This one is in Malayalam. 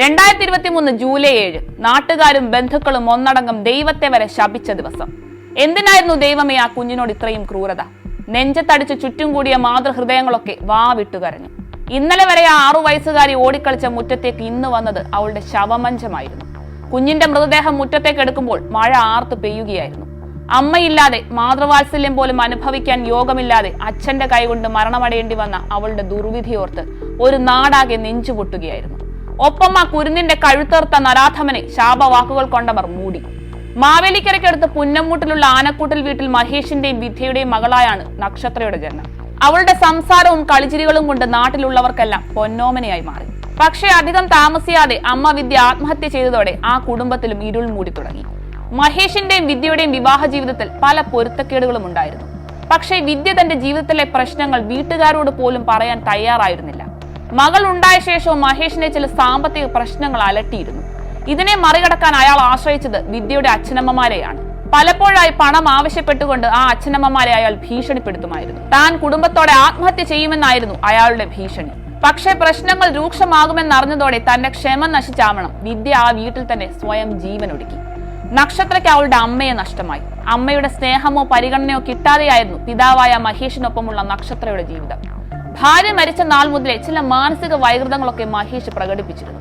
രണ്ടായിരത്തി ഇരുപത്തി മൂന്ന് ജൂലൈ ഏഴ് നാട്ടുകാരും ബന്ധുക്കളും ഒന്നടങ്കം ദൈവത്തെ വരെ ശപിച്ച ദിവസം. എന്തിനായിരുന്നു ദൈവമേ ആ കുഞ്ഞിനോട് ഇത്രയും ക്രൂരത? നെഞ്ചത്തടിച്ച് ചുറ്റും കൂടിയ മാതൃഹൃദയങ്ങളൊക്കെ വാ വിട്ടുകരഞ്ഞു ഇന്നലെ വരെ ആ ആറു വയസ്സുകാരി ഓടിക്കളിച്ച മുറ്റത്തേക്ക് ഇന്ന് വന്നത് അവളുടെ ശവമഞ്ചമായിരുന്നു. കുഞ്ഞിന്റെ മൃതദേഹം മുറ്റത്തേക്ക് എടുക്കുമ്പോൾ മഴ ആർത്തു പെയ്യുകയായിരുന്നു. അമ്മയില്ലാതെ മാതൃവാത്സല്യം പോലും അനുഭവിക്കാൻ യോഗമില്ലാതെ അച്ഛന്റെ കൈകൊണ്ട് മരണമടയേണ്ടി വന്ന അവളുടെ ദുർവിധിയോർത്ത് ഒരു നാടാകെ നെഞ്ചുപൊട്ടുകയായിരുന്നു ഒപ്പം ആ കുരുന്നിന്റെ കഴുത്തേർത്ത നരാധമനെ ശാപവാക്കുകൾ കൊണ്ടവർ മൂടി. മാവേലിക്കരയ്ക്കടുത്ത് പുന്നമ്മൂട്ടിലുള്ള ആനക്കൂട്ടിൽ വീട്ടിൽ മഹേഷിന്റെയും വിദ്യയുടെയും മകളായാണ് നക്ഷത്രയുടെ ജന്മം അവളുടെ സംസാരവും കളിച്ചിരികളും കൊണ്ട് നാട്ടിലുള്ളവർക്കെല്ലാം പൊന്നോമനയായി മാറി. പക്ഷേ അധികം താമസിയാതെ അമ്മ വിദ്യ ആത്മഹത്യ ചെയ്തതോടെ ആ കുടുംബത്തിലും ഇരുൾ മൂടി തുടങ്ങി. മഹേഷിന്റെയും വിദ്യയുടെയും വിവാഹ ജീവിതത്തിൽ പല പൊരുത്തക്കേടുകളും ഉണ്ടായിരുന്നു പക്ഷേ വിദ്യ തന്റെ ജീവിതത്തിലെ പ്രശ്നങ്ങൾ വീട്ടുകാരോട് പോലും പറയാൻ തയ്യാറായിരുന്നില്ല. മകൾ ഉണ്ടായ ശേഷവും മഹേഷിനെ ചില സാമ്പത്തിക പ്രശ്നങ്ങൾ അലട്ടിയിരുന്നു. ഇതിനെ മറികടക്കാൻ അയാൾ ആശ്രയിച്ചത് വിദ്യയുടെ അച്ഛനമ്മമാരെയാണ്. പലപ്പോഴായി പണം ആവശ്യപ്പെട്ടുകൊണ്ട് ആ അച്ഛനമ്മമാരെ അയാൾ ഭീഷണിപ്പെടുത്തുമായിരുന്നു. താൻ കുടുംബത്തോടെ ആത്മഹത്യ ചെയ്യുമെന്നായിരുന്നു അയാളുടെ ഭീഷണി. പക്ഷേ പ്രശ്നങ്ങൾ രൂക്ഷമാകുമെന്നറിഞ്ഞതോടെ തന്റെ ക്ഷമ നശിച്ചാവണം വിദ്യ ആ വീട്ടിൽ തന്നെ സ്വയം ജീവനൊടുക്കി. നക്ഷത്രയ്ക്ക് അവളുടെ അമ്മയെ നഷ്ടമായി. അമ്മയുടെ സ്നേഹമോ പരിഗണനയോ കിട്ടാതെയായിരുന്നു പിതാവായ മഹേഷിനൊപ്പമുള്ള നക്ഷത്രയുടെ ജീവിതം. ഭാര്യ മരിച്ച നാൾ മുതലേ ചില മാനസിക വൈകൃതങ്ങളൊക്കെ മഹേഷ് പ്രകടിപ്പിച്ചിരുന്നു.